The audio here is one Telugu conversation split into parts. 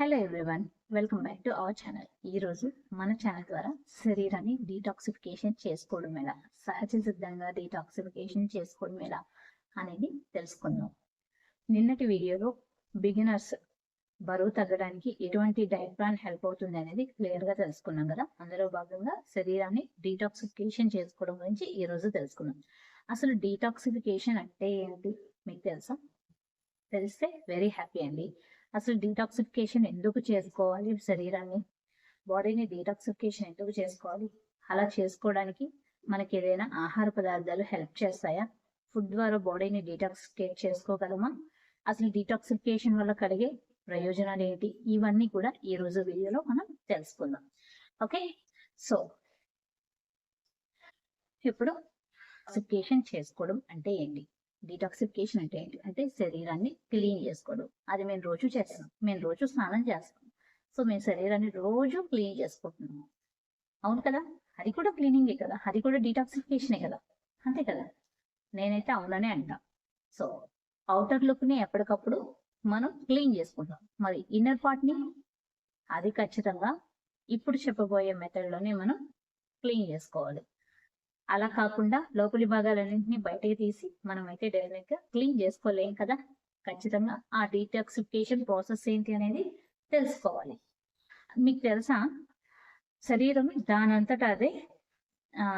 Hello everyone welcome back to our channel ఈరోజు మన ఛానల్ ద్వారా శరీరాన్ని డీటాక్సిఫికేషన్ చేసుకోవడం ఎలా? సహజ సిద్ధంగా డీటాక్సిఫికేషన్ చేసుకోవడం ఎలా అనేది తెలుసుకుందాం. నిన్నటి వీడియోలో బిగినర్స్ బరువు తగ్గడానికి ఎటువంటి డైట్ ప్లాన్ హెల్ప్ అవుతుంది అనేది క్లియర్గా తెలుసుకున్నాం కదా? అందులో భాగంగా శరీరాన్ని డీటాక్సిఫికేషన్ చేసుకోవడం గురించి ఈ రోజు తెలుసుకున్నాం అసలు డీటాక్సిఫికేషన్ అంటే ఏంటి? మీకు తెలుసా? తెలిస్తే వెరీ హ్యాపీ అండి. అసలు డీటాక్సిఫికేషన్ ఎందుకు చేసుకోవాలి శరీరాన్ని? బాడీని డీటాక్సిఫికేషన్ ఎందుకు చేసుకోవాలి? అలా చేసుకోవడానికి మనకి ఏదైనా ఆహార పదార్థాలు హెల్ప్ చేస్తాయా? ఫుడ్ ద్వారా బాడీని డీటాక్సిఫికేట్ చేసుకోగలమా? అసలు డీటాక్సిఫికేషన్ వల్ల కలిగే ప్రయోజనాలు ఏంటి? ఇవన్నీ కూడా ఈ రోజు వీడియోలో మనం తెలుసుకుందాం. ఓకే సో ఇప్పుడు డీటాక్సిఫికేషన్ చేసుకోవడం అంటే ఏంటి? డిటాక్సిఫికేషన్ అంటే ఏంటి? అంటే శరీరాన్ని క్లీన్ చేసుకోవడం. అది మేము రోజు చేస్తాం. మేము రోజు స్నానం చేస్తాం. సో మేము శరీరాన్ని రోజు క్లీన్ చేసుకుంటున్నాము అవును కదా? అది కూడా క్లీనింగే కదా? అది కూడా డిటాక్సిఫికేషనే కదా? అంతే కదా? నేనైతే అవుననే అంటా. సో అవుటర్ లుక్ని ఎప్పటికప్పుడు మనం క్లీన్ చేసుకుంటాం. మరి ఇన్నర్ పార్ట్ని అది ఖచ్చితంగా ఇప్పుడు చెప్పబోయే మెథడ్లోనే మనం క్లీన్ చేసుకోవాలి. అలా కాకుండా లోపలి భాగాలన్నింటినీ బయటకి తీసి మనం అయితే డైరెక్ట్గా క్లీన్ చేసుకోలేం కదా? ఖచ్చితంగా ఆ డీటాక్సిఫికేషన్ ప్రాసెస్ ఏంటి అనేది తెలుసుకోవాలి. మీకు తెలుసా? శరీరం దానంతటా అదే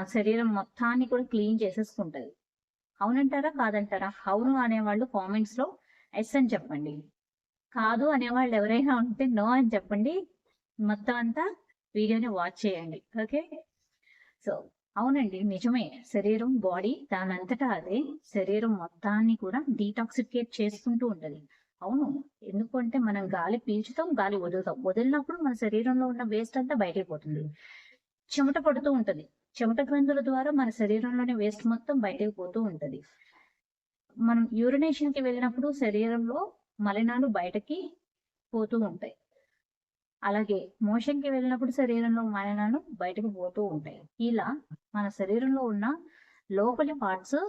శరీరం మొత్తాన్ని కూడా క్లీన్ చేసేసుకుంటుంది. అవునంటారా? కాదంటారా? అవును అనేవాళ్ళు కామెంట్స్లో ఎస్ అని చెప్పండి. కాదు అనేవాళ్ళు ఎవరైనా ఉంటే నో అని చెప్పండి. మొత్తం అంతా వీడియోని వాచ్ చేయండి. ఓకే? సో అవునండి. నిజమే. శరీరం బాడీ దానంతటా అదే. శరీరం మొత్తాన్ని కూడా డీటాక్సిఫికేట్ చేసుకుంటూ ఉంటది. అవును. ఎందుకంటే మనం గాలి పీల్చుతాం గాలి వదులుతాం. వదిలినప్పుడు మన శరీరంలో ఉన్న వేస్ట్ అంతా బయటకు పోతుంది. చెమట పడుతూ ఉంటది. చెమట గ్రంథుల ద్వారా మన శరీరంలోని వేస్ట్ మొత్తం బయటకు పోతూ ఉంటది. మనం యూరినేషన్కి వెళ్ళినప్పుడు శరీరంలో మలినాలు బయటకి పోతూ ఉంటాయి. అలాగే మోషన్కి వెళ్ళినప్పుడు శరీరంలో మలినాలు బయటకు పోతూ ఉంటాయి. ఇలా మన శరీరంలో ఉన్న లోపలి పార్ట్స్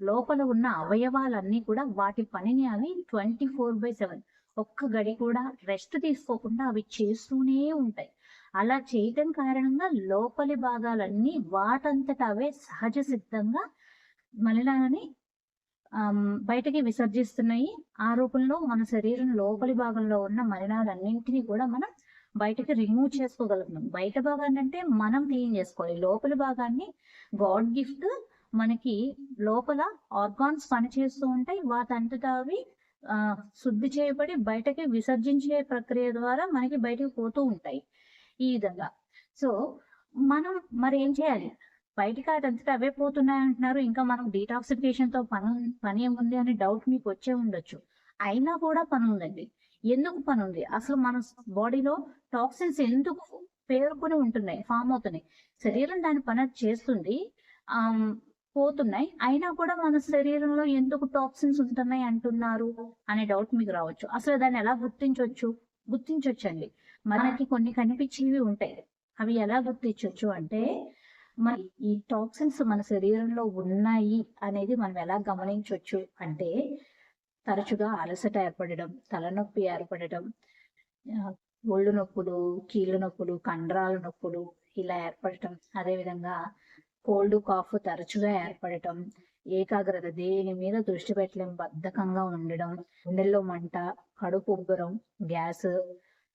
లోపల ఉన్న అవయవాలన్నీ కూడా వాటి పనిని అవి ట్వంటీ ఫోర్ బై సెవెన్ ఒక్క గడి కూడా రెస్ట్ తీసుకోకుండా అవి చేస్తూనే ఉంటాయి. అలా చేయటం కారణంగా లోపలి భాగాలన్నీ వాటంతట అవే సహజ సిద్ధంగా మలినాలని బయటకి విసర్జిస్తున్నాయి. ఆ రూపంలో మన శరీరం లోపలి భాగంలో ఉన్న మలినాలన్నింటినీ కూడా మనం బయటకి రిమూవ్ చేసుకోగలుగుతాం బయట భాగాన్ని అంటే మనం క్లీన్ చేసుకోవాలి. లోపల భాగాన్ని గాడ్ గిఫ్ట్ మనకి లోపల ఆర్గాన్స్ పనిచేస్తూ ఉంటాయి. వాటంతటా అవి శుద్ధి చేయబడి బయటకి విసర్జించే ప్రక్రియ ద్వారా మనకి బయటకు పోతూ ఉంటాయి ఈ విధంగా. సో మనం మరి ఏం చేయాలి? బయటకి అదంతటా అవే పోతున్నాయి అంటున్నారు. ఇంకా మనం డీటాక్సిఫికేషన్తో పని పని ఏముంది అని డౌట్ మీకు వచ్చే ఉండొచ్చు. అయినా కూడా పని ఉందండి. ఎందుకు పని ఉంది అసలు మన బాడీలో టాక్సిన్స్ ఎందుకు పేరుకొని ఉంటున్నాయి ఫామ్ అవుతున్నాయి? శరీరం దాని పని అది చేస్తుంది పోతున్నాయి. అయినా కూడా మన శరీరంలో ఎందుకు టాక్సిన్స్ ఉంటున్నాయి అంటున్నారు అనే డౌట్ మీకు రావచ్చు. అసలు దాన్ని ఎలా గుర్తించవచ్చు గుర్తించవచ్చండి మనకి కొన్ని కనిపించేవి ఉంటాయి. అవి ఎలా గుర్తించవచ్చు అంటే మన ఈ టాక్సిన్స్ మన శరీరంలో ఉన్నాయి అనేది మనం ఎలా గమనించవచ్చు అంటే తరచుగా అలసట ఏర్పడడం తలనొప్పి ఏర్పడడం ఒళ్ళు నొప్పులు కీళ్ళ నొప్పులు కండరాల నొప్పులు ఇలా ఏర్పడటం. అదేవిధంగా కోల్డ్ కాఫ్ తరచుగా ఏర్పడటం ఏకాగ్రత దేని మీద దృష్టి పెట్టలేం బద్ధకంగా ఉండడం గుండెల్లో మంట కడుపు ఉబ్బరం గ్యాస్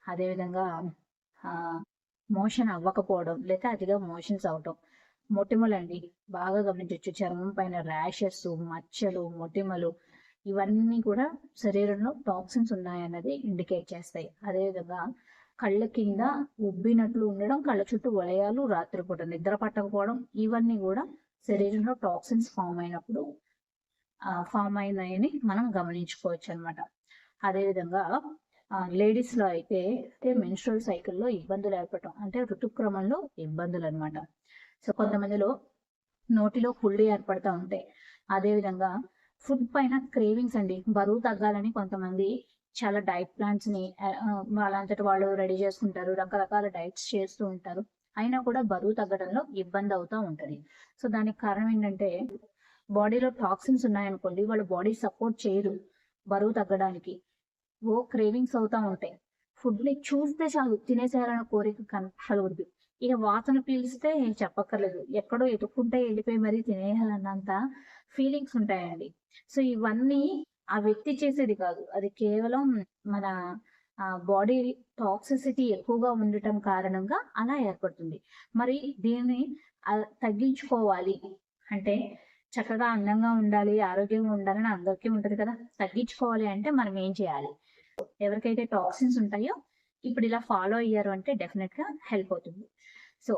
అదేవిధంగా ఆ మోషన్ అవ్వకపోవడం లేదా అతిగా మోషన్స్ అవటం మొటిమలండి బాగా గమనించవచ్చు చర్మం పైన ర్యాషెస్ మచ్చలు మొటిమలు ఇవన్నీ కూడా శరీరంలో టాక్సిన్స్ ఉన్నాయన్నది ఇండికేట్ చేస్తాయి. అదేవిధంగా కళ్ళ కింద ఉబ్బినట్లు ఉండడం కళ్ళ చుట్టూ వలయాలు రాత్రిపూట నిద్ర పట్టకపోవడం ఇవన్నీ కూడా శరీరంలో టాక్సిన్స్ ఫామ్ అయినప్పుడు ఫామ్ అయినాయని మనం గమనించుకోవచ్చు అనమాట అదేవిధంగా లేడీస్లో అయితే అయితే మెన్స్ట్రల్ సైకిల్లో ఇబ్బందులు ఏర్పడటం అంటే ఋతుక్రమంలో ఇబ్బందులు అనమాట సో కొంతమందిలో నోటిలో పుళ్ళు ఏర్పడతా ఉంటాయి. అదేవిధంగా ఫుడ్ పైన క్రేవింగ్స్ అండి. బరువు తగ్గాలని కొంతమంది చాలా డైట్ ప్లాన్స్ని వాళ్ళంతటి వాళ్ళు రెడీ చేసుకుంటారు. రకరకాల డైట్స్ చేస్తూ ఉంటారు. అయినా కూడా బరువు తగ్గడంలో ఇబ్బంది అవుతూ ఉంటుంది. సో దానికి కారణం ఏంటంటే బాడీలో టాక్సిన్స్ ఉన్నాయనుకోండి వాళ్ళ బాడీ సపోర్ట్ చేయరు బరువు తగ్గడానికి. ఓ క్రేవింగ్స్ అవుతా ఉంటాయి. ఫుడ్ని చూస్తే చాలు తినేసేయాలన్న కోరిక కన్ కలుగుద్ది. ఇక వాసన పీలిస్తే చెప్పక్కర్లేదు. ఎక్కడో ఎతుక్కుంటే వెళ్ళిపోయి మరీ తినేయాలన్నంత ఫీలింగ్స్ ఉంటాయండి. సో ఇవన్నీ ఆ వ్యక్తి చేసేది కాదు. అది కేవలం మన బాడీ టాక్సిసిటీ ఎక్కువగా ఉండటం కారణంగా అలా ఏర్పడుతుంది. మరి దీన్ని తగ్గించుకోవాలి. అంటే చక్కగా అందంగా ఉండాలి ఆరోగ్యంగా ఉండాలని అందరికీ ఉంటది కదా. తగ్గించుకోవాలి అంటే మనం ఏం చేయాలి? ఎవరికైతే టాక్సిన్స్ ఉంటాయో ఇప్పుడు ఇలా ఫాలో అయ్యారు అంటే డెఫినెట్గా హెల్ప్ అవుతుంది. సో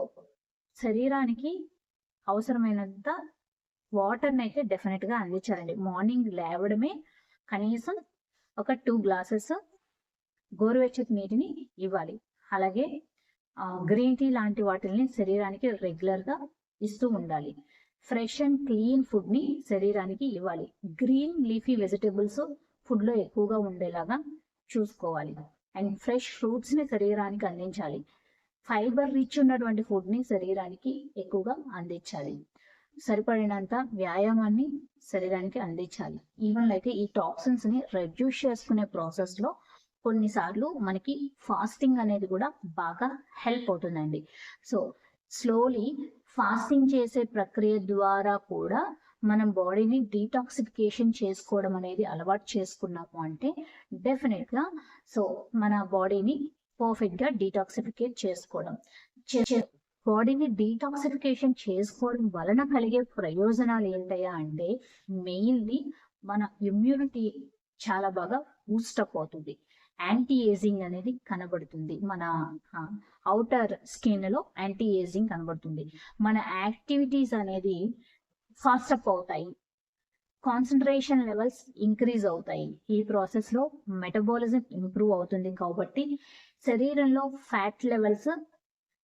శరీరానికి అవసరమైనంత వాటర్ని అయితే డెఫినెట్గా అందించాలండి మార్నింగ్ లేవడమే కనీసం ఒక టూ గ్లాసెస్ గోరువెచ్చటి నీటిని ఇవ్వాలి. అలాగే గ్రీన్ టీ లాంటి వాటిని శరీరానికి రెగ్యులర్గా ఇస్తూ ఉండాలి. ఫ్రెష్ అండ్ క్లీన్ ఫుడ్ని శరీరానికి ఇవ్వాలి. గ్రీన్ లీఫీ వెజిటేబుల్స్ ఫుడ్లో ఎక్కువగా ఉండేలాగా చూసుకోవాలి. అండ్ ఫ్రెష్ ఫ్రూట్స్ని శరీరానికి అందించాలి. ఫైబర్ రిచ్ ఉన్నటువంటి ఫుడ్ని శరీరానికి ఎక్కువగా అందించాలి. సరిపడినంత వ్యాయామాన్ని శరీరానికి అందించాలి. ఈవెన్ అయితే ఈ టాక్సిన్స్ని రెడ్యూస్ చేసుకునే ప్రాసెస్లో కొన్నిసార్లు మనకి ఫాస్టింగ్ అనేది కూడా బాగా హెల్ప్ అవుతుందండి. సో స్లోలీ ఫాస్టింగ్ చేసే ప్రక్రియ ద్వారా కూడా మనం బాడీని డీటాక్సిఫికేషన్ చేసుకోవడం అనేది అలవాటు చేసుకున్నాము అంటే డెఫినెట్గా సో మన బాడీని పర్ఫెక్ట్గా డీటాక్సిఫికేట్ చేసుకోవడం. బాడీని డీటాక్సిఫికేషన్ చేసుకోవడం వలన కలిగే ప్రయోజనాలు ఏంటయ్యా అంటే మెయిన్లీ మన ఇమ్యూనిటీ చాలా బాగా బూస్టప్ అవుతుంది. యాంటీ ఏజింగ్ అనేది కనబడుతుంది. మన అవుటర్ స్కిన్లో యాంటీ ఏజింగ్ కనబడుతుంది. మన యాక్టివిటీస్ అనేది ఫాస్ట్ అప్ అవుతాయి. కాన్సన్ట్రేషన్ లెవెల్స్ ఇంక్రీజ్ అవుతాయి. ఈ ప్రాసెస్లో మెటబాలిజం ఇంప్రూవ్ అవుతుంది కాబట్టి శరీరంలో ఫ్యాట్ లెవెల్స్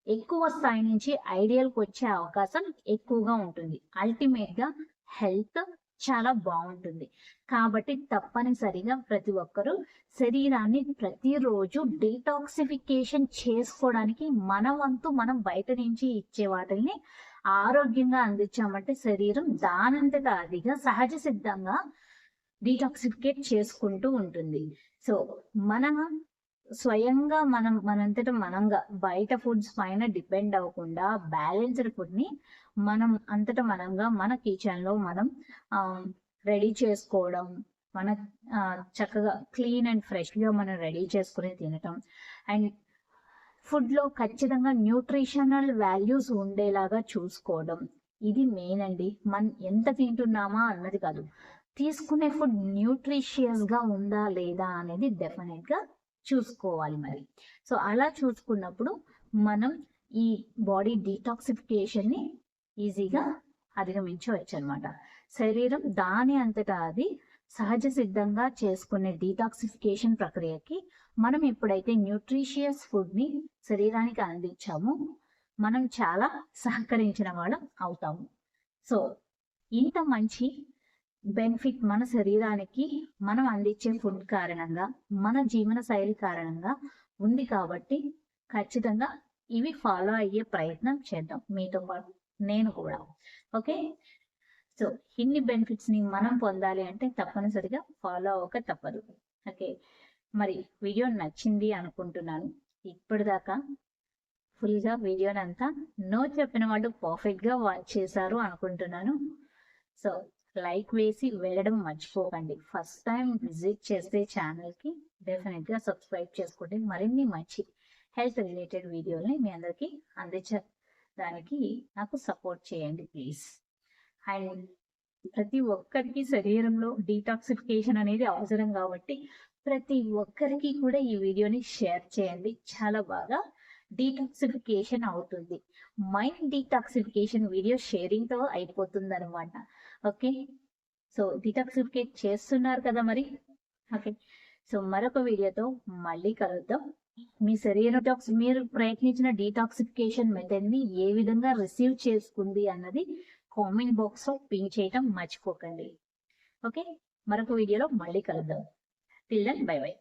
ఎక్కువ స్థాయి నుంచి ఐడియల్కి వచ్చే అవకాశం ఎక్కువగా ఉంటుంది. అల్టిమేట్గా హెల్త్ చాలా బాగుంటుంది. కాబట్టి తప్పనిసరిగా ప్రతి ఒక్కరూ శరీరాన్ని ప్రతిరోజు డీటాక్సిఫికేషన్ చేసుకోవడానికి మన వంతు మనం బయట నుంచి ఇచ్చే వాటిని ఆరోగ్యంగా అందించామంటే శరీరం దానంతట అదిగా సహజ సిద్ధంగా డీటాక్సిఫికేట్ చేసుకుంటూ ఉంటుంది. సో మన స్వయంగా మనం మనంతట మనంగా బయట ఫుడ్స్ పైన డిపెండ్ అవ్వకుండా బ్యాలెన్స్డ్ ఫుడ్ని మనం అంతట మనంగా మన కిచెన్లో మనం రెడీ చేసుకోవడం మన చక్కగా క్లీన్ అండ్ ఫ్రెష్గా మనం రెడీ చేసుకుని తినటం. అండ్ ఫుడ్లో ఖచ్చితంగా న్యూట్రిషనల్ వాల్యూస్ ఉండేలాగా చూసుకోవడం. ఇది మెయిన్ అండి. మనం ఎంత తింటున్నామా అన్నది కాదు. తీసుకునే ఫుడ్ న్యూట్రిషియస్గా ఉందా లేదా అనేది డెఫినెట్గా చూసుకోవాలి మరి. సో అలా చూసుకున్నప్పుడు మనం ఈ బాడీ డీటాక్సిఫికేషన్ని ఈజీగా అధిగమించవచ్చు అనమాట శరీరం దాని అంతటా అది సహజ సిద్ధంగా చేసుకునే డీటాక్సిఫికేషన్ ప్రక్రియకి మనం ఎప్పుడైతే న్యూట్రిషియస్ ఫుడ్ని శరీరానికి అందించామో మనం చాలా సహకరించిన వాళ్ళం అవుతాము. సో ఇంత మంచి బెనిఫిట్ మన శరీరానికి మనం అందించే ఫుడ్ కారణంగా మన జీవన శైలి కారణంగా ఉంది కాబట్టి ఖచ్చితంగా ఇవి ఫాలో అయ్యే ప్రయత్నం చేద్దాం మీతో పాటు. నేను కూడా. ఓకే సో ఇన్ని బెనిఫిట్స్ని మనం పొందాలి అంటే తప్పనిసరిగా ఫాలో అవ్వక తప్పదు. ఓకే మరి వీడియో నచ్చింది అనుకుంటున్నాను. ఇప్పటిదాకా ఫుల్గా వీడియోని అంతా నో చెప్పిన వాళ్ళు పర్ఫెక్ట్గా వాచ్ చేశారు అనుకుంటున్నాను. సో లైక్ వేసి వెళ్ళడం మర్చిపోకండి. ఫస్ట్ టైం విజిట్ చేసే ఛానల్కి డెఫినెట్గా సబ్స్క్రైబ్ చేసుకోండి మరిన్ని మంచి హెల్త్ రిలేటెడ్ వీడియోని మీ అందరికీ అందించడానికి నాకు సపోర్ట్ చేయండి ప్లీజ్. అండ్ ప్రతి ఒక్కరికి శరీరంలో డీటాక్సిఫికేషన్ అనేది అవసరం కాబట్టి ప్రతి ఒక్కరికి కూడా ఈ వీడియోని షేర్ చేయండి. చాలా బాగా డీటాక్సిఫికేషన్ అవుతుంది. మైండ్ డీటాక్సిఫికేషన్ వీడియో షేరింగ్తో అయిపోతుంది అనమాట ఓకే. సో డిటాక్సిఫికేట్ చేస్తున్నారు కదా మరి? ఓకే. సో మరొక వీడియోతో మళ్ళీ కలుద్దాం. మీ శరీర టాక్స్ మీరు ప్రయత్నించిన డీటాక్సిఫికేషన్ మెథడ్ని ఏ విధంగా రిసీవ్ చేసుకుంది అన్నది కామెంట్ బాక్స్లో పిన్ చేయటం మర్చిపోకండి. ఓకే. మరొక వీడియోలో మళ్ళీ కలుద్దాం. Till then by by